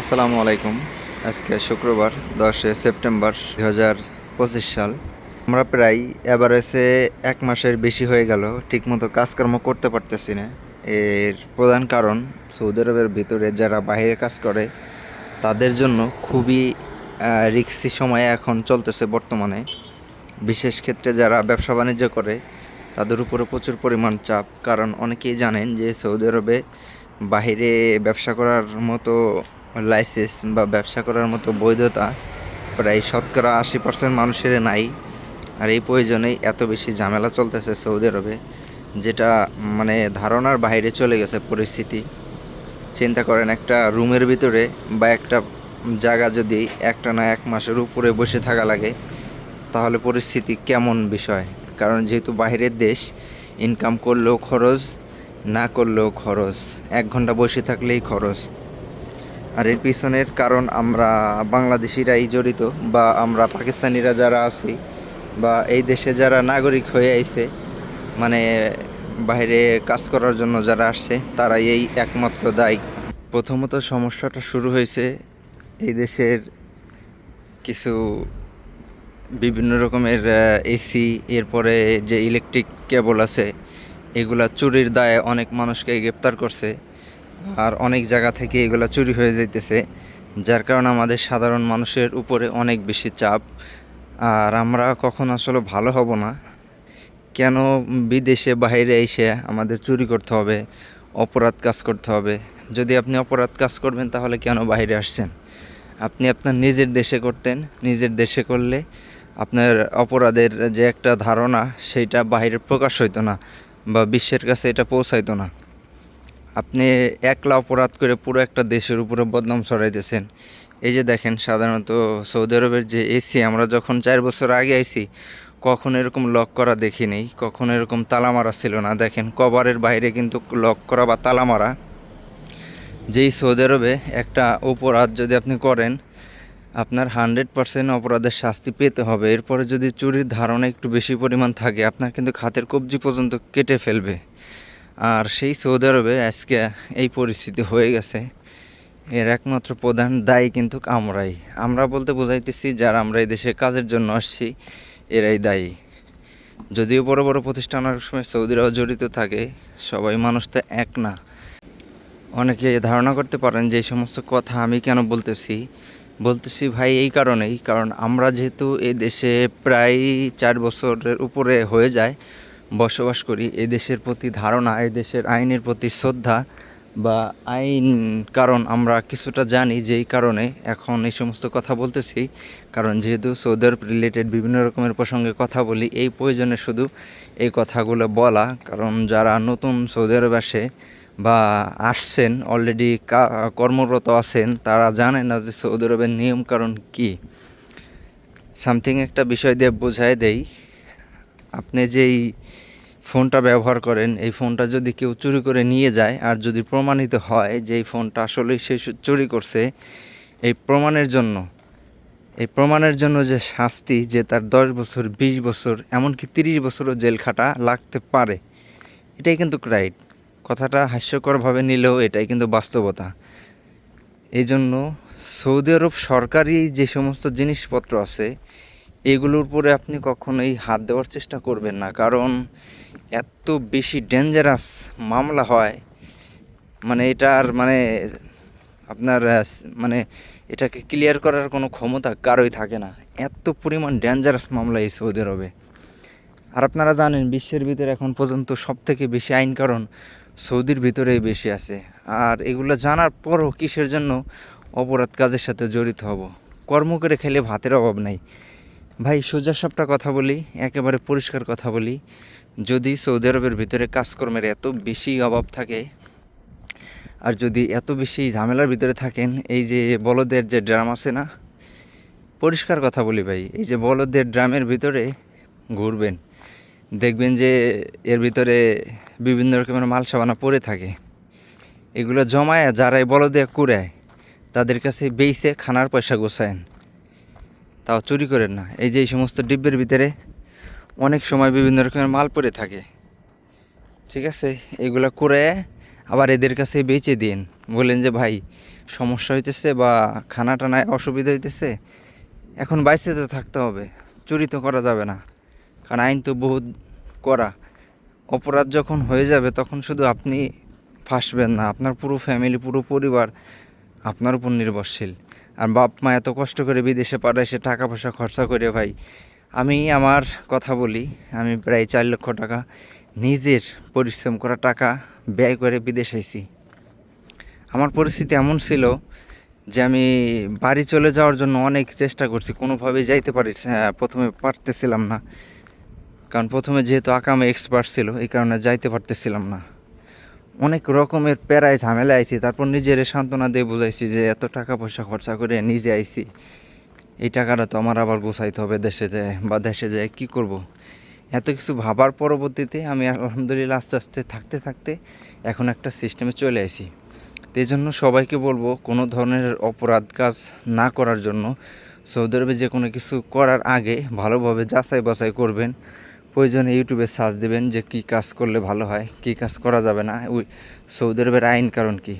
আসসালামু আলাইকুম। আজকে শুক্রবার দশে সেপ্টেম্বর দু হাজার পঁচিশ সাল। আমরা প্রায় এভারেজে এক মাসের বেশি হয়ে গেল, ঠিকমতো কাজকর্ম করতে পারতেছি না। এর প্রধান কারণ, সৌদি আরবের ভিতরে যারা বাইরে কাজ করে, তাদের জন্য খুবই রিক্সি সময় এখন চলতেছে বর্তমানে। বিশেষ ক্ষেত্রে যারা ব্যবসা বাণিজ্য করে, তাদের উপরে প্রচুর পরিমাণ চাপ। কারণ অনেকেই জানেন যে সৌদি আরবে বাইরে ব্যবসা করার মতো লাইসেন্স বা ব্যবসা করার মতো বৈধতা প্রায় শতকরা আশি পার্সেন্ট মানুষের নাই। আর এই প্রয়োজনেই এত বেশি ঝামেলা চলতেছে সৌদি আরবে, যেটা মানে ধারণার বাইরে চলে গেছে পরিস্থিতি। চিন্তা করেন একটা রুমের ভিতরে বা একটা জায়গা যদি একটা না এক মাসের উপরে বসে থাকা লাগে, তাহলে পরিস্থিতি কেমন বিষয়? কারণ যেহেতু বাইরের দেশ ইনকাম করলেও খরচ, না করলেও খরচ। এক ঘণ্টা বসে থাকলেই খরচ। আর এর পিছনের কারণ আমরা বাংলাদেশিরাই জড়িত বা আমরা পাকিস্তানিরা যারা আছি বা এই দেশে যারা নাগরিক হয়ে আইছে মানে বাইরে কাজ করার জন্য যারা আসছে, তারাই এই একমাত্র দায়ী। প্রথমত সমস্যাটা শুরু হয়েছে এই দেশের কিছু বিভিন্ন রকমের এসি, এরপরে যে ইলেকট্রিক কেবল আছে, এগুলা চুরির দায়ে অনেক মানুষকে গ্রেপ্তার করছে। আর অনেক জায়গা থেকে এগুলা চুরি হয়ে যাইতেছে, যার কারণে আমাদের সাধারণ মানুষের উপরে অনেক বেশি চাপ। আর আমরা কখন আসলে ভালো হব না। কেন বিদেশে বাইরে এসে আমাদের চুরি করতে হবে, অপরাধ কাজ করতে হবে? যদি আপনি অপরাধ কাজ করবেন, তাহলে কেন বাইরে আসছেন? আপনি আপনার নিজের দেশে করতেন, নিজের দেশে করলে আপনার অপরাধের যে একটা ধারণা সেইটা বাইরে প্রকাশ হইতো না বা বিশ্বের কাছে এটা পৌঁছাইতো না। আপনি একলা অপরাধ করে পুরো একটা দেশের উপরে বদনাম ছড়াইতেছেন। এই যে দেখেন, সাধারণত সৌদি আরবের যে এসি, আমরা যখন চার বছর আগে আইছি, কখন এরকম লক করা দেখি নেই, কখন এরকম তালা মারা ছিল না। দেখেন কভারের বাইরে কিন্তু লক করা বা তালা মারা যেই সৌদি আরবে একটা অপরাধ যদি আপনি করেন, আপনার হান্ড্রেড পার্সেন্ট অপরাধের শাস্তি পেতে হবে। এরপরে যদি চুরির ধারণা একটু বেশি পরিমাণ থাকে, আপনার কিন্তু খাতের কবজি পর্যন্ত কেটে ফেলবে। আর সেই সৌদি আরবে আজকে এই পরিস্থিতি হয়ে গেছে। এর একমাত্র প্রধান দায়ী কিন্তু আমরাই। আমরা বলতে বোঝাইতেছি যারা আমরা এই দেশে কাজের জন্য আসছি, এরাই দায়ী। যদিও বড় বড় প্রতিষ্ঠান অনেক সময় সৌদিরাও জড়িত থাকে, সবাই মানুষ তো এক না। অনেকে ধারণা করতে পারেন যে এই সমস্ত কথা আমি কেন বলতেছি? বলতেছি ভাই এই কারণেই, কারণ আমরা যেহেতু এই দেশে প্রায় চার বছরের উপরে হয়ে যায় বসবাস করি এই দেশের প্রতি ধারণা এই দেশের আইনের প্রতি শ্রদ্ধা বা আইন কারণ আমরা কিছুটা জানি যেই কারণে এখন এই সমস্ত কথা বলতেছি। কারণ যেহেতু সৌদি আরব রিলেটেড বিভিন্ন রকমের প্রসঙ্গে কথা বলি, এই প্রয়োজনে শুধু এই কথাগুলো বলা। কারণ যারা নতুন সৌদি আরব আসে বা আসছেন অলরেডি কর্মরত আছেন, তারা জানে না যে সৌদি আরবের নিয়ম কারণ কী। সামথিং একটা বিষয় দিয়ে বোঝায় দেই। আপনি যেই ফোনটা ব্যবহার করেন, এই ফোনটা যদি কেউ চুরি করে নিয়ে যায়, আর যদি প্রমাণিত হয় যে এই ফোনটা আসলেই সে চুরি করছে, এই প্রমাণের জন্য, এই প্রমাণের জন্য যে শাস্তি যে তার দশ বছর, বিশ বছর, এমনকি তিরিশ বছরও জেল খাটা লাগতে পারে, এটাই কিন্তু রাইট কথাটা হাস্যকরভাবে নিলেও এটাই কিন্তু বাস্তবতা। এই জন্য সৌদি আরব সরকারি যে সমস্ত জিনিসপত্র আছে এগুলোর উপরে আপনি কখনোই হাত দেওয়ার চেষ্টা করবেন না। কারণ এত বেশি ডেঞ্জারাস মামলা হয়। মানে এটার মানে আপনার মানে এটাকে ক্লিয়ার করার কোনো ক্ষমতা কারোই থাকে না। এত পরিমাণ ডেঞ্জারাস মামলা এই সৌদি আরবে। আর আপনারা জানেন, বিশ্বের ভিতরে এখন পর্যন্ত সব থেকে বেশি আইন কারণ সৌদির ভিতরেই বেশি আছে। আর এগুলো জানার পরও কিসের জন্য অপরাধ কাজের সাথে জড়িত হব? কর্ম করে খেলে ভাতের অভাব নাই। ভাই, সোজা সাপটা কথা বলি, একেবারে পরিষ্কার কথা বলি। যদি সৌদি আরবের ভিতরে কাজকর্মের এত বেশি অভাব থাকে, আর যদি এত বেশি ঝামেলার ভিতরে থাকেন, এই যে বলদের যে ড্রাম আছে না, পরিষ্কার কথা বলি ভাই, এই যে বলদের ড্রামের ভিতরে ঘুরবেন, দেখবেন যে এর ভিতরে বিভিন্ন রকমের মাল সাবানা পড়ে থাকে। এগুলো জমায় যারা এই বলদে কুড়ায়, তাদের কাছে বেইছে খানার পয়সা গোছায়েন। তাও চুরি করেন না। এই যে এই সমস্ত ডিব্বের ভিতরে অনেক সময় বিভিন্ন রকমের মাল পড়ে থাকে। ঠিক আছে? এগুলো করে আবার এদের কাছে বেচে দিন বলেন যে, ভাই, সমস্যা হইতেছে বা খানা টানায় অসুবিধা হইতেছে, এখন বাইসে তো থাকতে হবে। চুরি তো করা যাবে না। কারণ আইন তো বহুত করা অপরাধ যখন হয়ে যাবে, তখন শুধু আপনি ফাঁসবেন না। আপনার পুরো ফ্যামিলি পুরো পরিবার আপনার উপর নির্ভরশীল। আর বাপ মা এত কষ্ট করে বিদেশে পাঠায় সে টাকা পয়সা খরচা করে ভাই। আমি আমার কথা বলি, আমি প্রায় চার লক্ষ টাকা নিজের পরিশ্রম করা টাকা ব্যয় করে বিদেশ আইছি। আমার পরিস্থিতি এমন ছিল যে আমি বাড়ি চলে যাওয়ার জন্য অনেক চেষ্টা করছি, কোনোভাবেই যাইতে পারি প্রথমে পারতেছিলাম না। কারণ প্রথমে যেহেতু আকামে এক্সপার্ট ছিল, এই কারণে যাইতে পারতেছিলাম না। অনেক রকমের প্যারায় ঝামেলা আইছি, তারপর নিজের সান্ত্বনা দিয়ে বুঝাইছি যে এত টাকা পয়সা খরচা করে নিজে আইছি। এই টাকাটা তো আমার আবার গোছাইতে হবে দেশে যায় বা দেশে যায় কি করব। এত কিছু ভাবার পরবর্তীতে আমি আলহামদুলিল্লাহ আস্তে আস্তে থাকতে থাকতে এখন একটা সিস্টেমে চলে আসি এই জন্য সবাইকে বলব, কোনো ধরনের অপরাধ কাজ না করার জন্য সৌদি আরবে যে কোনো কিছু করার আগে ভালোভাবে যাচাই বাছাই করবেন। প্রয়োজনে ইউটিউবে সার্চ দেবেন যে কী কাজ করলে ভালো হয়, কী কাজ করা যাবে না। ওই সৌদি আরবের আইন কারণ কি?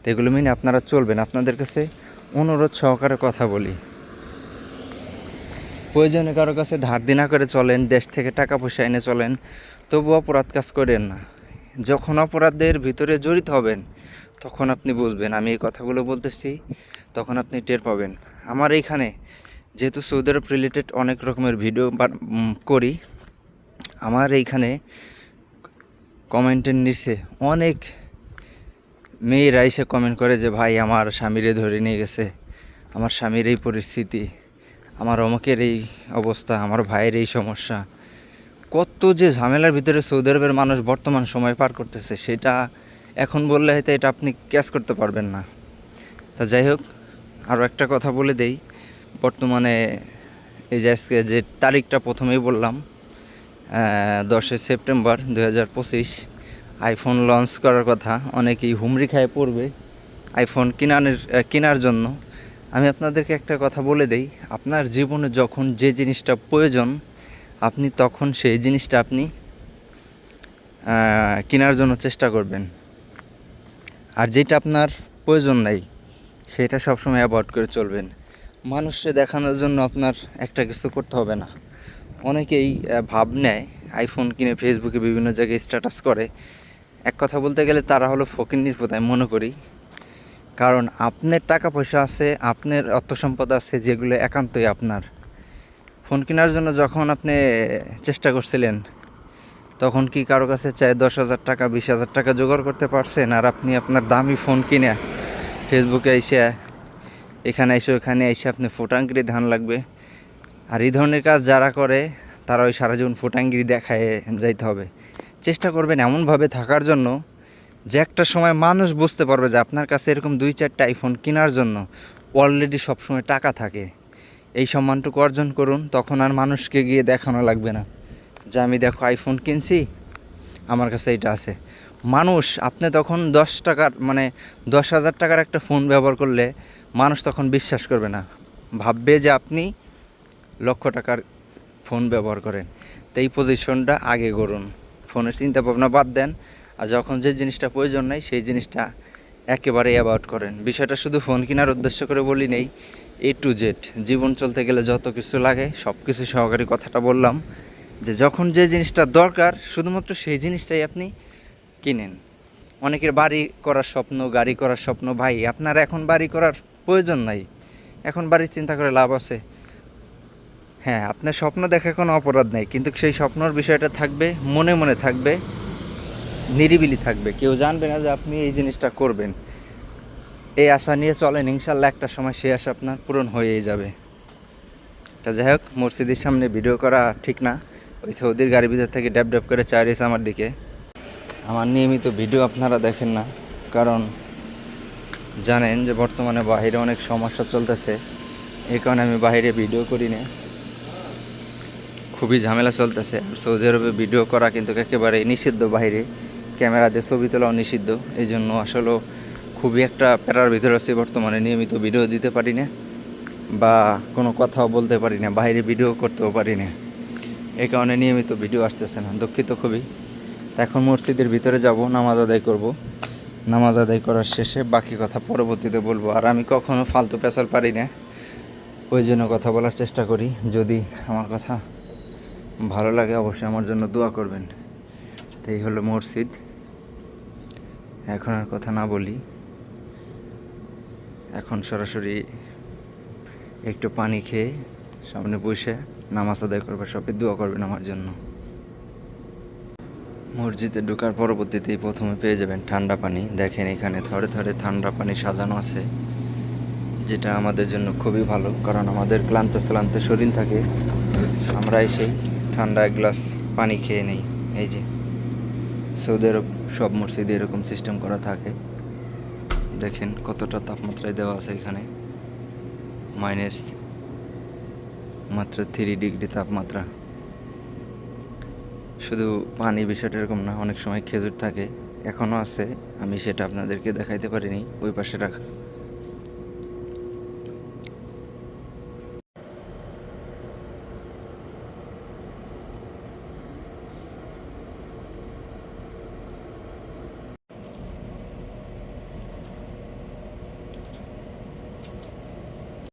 তো এগুলো মেনে আপনারা চলবেন। আপনাদের কাছে অনুরোধ সহকারে কথা বলি। প্রয়োজনে কারও কাছে ধার দিনা করে চলেন, দেশ থেকে টাকা পয়সা এনে চলেন তবু অপরাধ কাজ করেন না। যখন অপরাধের ভিতরে জড়িত হবেন, তখন আপনি বুঝবেন। আমি এই কথাগুলো বলতেছি, তখন আপনি টের পাবেন। আমার এইখানে যেহেতু সৌদি আরব রিলেটেড অনেক রকমের ভিডিও করি, আমার এইখানে কমেন্টের নিচে অনেক মেয়েরা এসে কমেন্ট করে যে, ভাই, আমার স্বামীরে ধরে নিয়ে গেছে। আমার স্বামীর এই পরিস্থিতি, আমার অমুকের এই অবস্থা, আমার ভাইয়ের এই সমস্যা। কত যে ঝামেলার ভিতরে সৌদি আরবের মানুষ বর্তমান সময় পার করতেছে, সেটা এখন বললে হয়তো এটা আপনি ক্যাচ করতে পারবেন না। তা যাই হোক আরও একটা কথা বলে দেই। বর্তমানে এই যে আজকে যে তারিখটা প্রথমেই বললাম দশই সেপ্টেম্বর দু হাজার পঁচিশ আইফোন লঞ্চ করার কথা, অনেকেই হুমড়ি খায় পড়বে আইফোন কেনার কেনার জন্য। আমি আপনাদেরকে একটা কথা বলে দেই, আপনার জীবনে যখন যে জিনিসটা প্রয়োজন, আপনি তখন সেই জিনিসটা আপনি কেনার জন্য চেষ্টা করবেন। আর যেটা আপনার প্রয়োজন নাই, সেটা সবসময় অ্যাভয়েড করে চলবেন। মানুষকে দেখানোর জন্য আপনার একটা কিছু করতে হবে না। অনেকেই ভাব নেয় আইফোন কিনে ফেসবুকে বিভিন্ন জায়গায় স্ট্যাটাস করে। এক কথা বলতে গেলে তারা হলো ফকির নির্পদায় মনে করি। কারণ আপনার টাকা পয়সা আছে, আপনার অর্থ সম্পদ আছে, যেগুলো একান্তই আপনার। ফোন কেনার জন্য যখন আপনি চেষ্টা করছিলেন, তখন কি কারও কাছে চায় দশ হাজার টাকা, বিশ হাজার টাকা জোগাড় করতে পারছেন? আর আপনি আপনার দামি ফোন কিনে ফেসবুকে এসে এখানে এসে ওখানে এসে আপনি ফোটাঙ্গিরি ধান লাগবে। আর এই ধরনের কাজ যারা করে, তারা ওই সারা জীবন ফোটাঙ্গিরি দেখায় যাইতে হবে। চেষ্টা করবেন এমনভাবে থাকার জন্য যে একটা সময় মানুষ বুঝতে পারবে যে আপনার কাছে এরকম দুই চারটা আইফোন কেনার জন্য অলরেডি সবসময় টাকা থাকে। এই সম্মানটুকু অর্জন করুন, তখন আর মানুষকে গিয়ে দেখানো লাগবে না। যে আমি দেখো আইফোন কিনছি, আমার কাছে এটা আছে। মানুষ, আপনি তখন দশ টাকার মানে দশ হাজার টাকার একটা ফোন ব্যবহার করলে মানুষ তখন বিশ্বাস করবে না। ভাববে যে আপনি লক্ষ টাকার ফোন ব্যবহার করেন। তো এই পজিশনটা আগে করুন ফোনের চিন্তা ভাবনা বাদ দেন। আর যখন যে জিনিসটা প্রয়োজন নেই, সেই জিনিসটা একেবারে অ্যাবাউট করেন। বিষয়টা শুধু ফোন কেনার উদ্দেশ্য করে বলি নেই। এ টু জেড জীবন চলতে গেলে যত কিছু লাগে সব কিছু সহকারী কথাটা বললাম যে যখন যে জিনিসটা দরকার, শুধুমাত্র সেই জিনিসটাই আপনি কিনেন। অনেকের বাড়ি করার স্বপ্ন, গাড়ি করার স্বপ্ন, ভাই, আপনার এখন বাড়ি করার প্রয়োজন নাই। এখন বাড়ির চিন্তা করে লাভ আছে। হ্যাঁ আপনার স্বপ্ন দেখা কোনো অপরাধ নেই, কিন্তু সেই স্বপ্নর বিষয়টা থাকবে, মনে মনে থাকবে, নিরিবিলি থাকবে। কেউ জানবে না যে আপনি এই জিনিসটা করবেন। এই আশা নিয়ে চলেন, ইনশাল্লাহ একটা সময় সে আশা আপনার পূরণ হয়েই যাবে। তা যাই হোক, মসজিদের সামনে ভিডিও করা ঠিক না। ওই সৌদির গাড়ির ভিতর থেকে ড্যাপ ড্যাপ করে চাইছে আমার দিকে। আমার নিয়মিত ভিডিও আপনারা দেখেন না, কারণ জানেন যে বর্তমানে বাহিরে অনেক সমস্যা চলতেছে। এই কারণে আমি বাইরে ভিডিও করি না খুবই ঝামেলা চলতেছে। সৌদি আরবে ভিডিও করা কিন্তু একেবারে নিষিদ্ধ বাইরে ক্যামেরা দিয়ে ছবি তোলাও নিষিদ্ধ। এই জন্য আসলেও খুবই একটা প্যারার ভিতরে আছি। বর্তমানে নিয়মিত ভিডিও দিতে পারি না বা কোনো কথাও বলতে পারি না। বাইরে ভিডিও করতেও পারি না। এই কারণে নিয়মিত ভিডিও আসতেছে না। দুঃখিত খুবই। এখন মসজিদের ভিতরে যাব, নামাজ আদায় করব। নামাজ আদায় করার শেষে বাকি কথা পরবর্তীতে বলব। আর আমি কখনো ফালতু পেশাল পারি না। ওই জন্য কথা বলার চেষ্টা করি। যদি আমার কথা ভালো লাগে, অবশ্যই আমার জন্য দোয়া করবেন। তো এই হলো মসজিদ। এখন আর কথা না বলি। এখন সরাসরি একটু পানি খেয়ে সামনে বসে নামাজ আদায় করবে। সবাই দোয়া করবেন আমার জন্য। মসজিদে ঢোকার পরবর্তীতেই প্রথমে পেয়ে যাবেন ঠান্ডা পানি। দেখেন এখানে থরে থরে ঠান্ডা পানি সাজানো আছে, যেটা আমাদের জন্য খুবই ভালো, কারণ আমাদের ক্লান্ত শ্লান্ত শরীর থাকে, আমরা এসেই ঠান্ডা এক গ্লাস পানি খেয়ে নেই। এই যে, সৌদি আরব সব মসজিদে এরকম সিস্টেম করা থাকে। দেখেন কতটা তাপমাত্রায় দেওয়া আছে এখানে। মাইনাস মাত্র থ্রি ডিগ্রি তাপমাত্রা। শুধু পানি বিষয়টা এরকম না, অনেক সময় খেজুর থাকে, এখনও আছে, আমি সেটা আপনাদেরকে দেখাইতে পারিনি, ওই পাশে রাখা।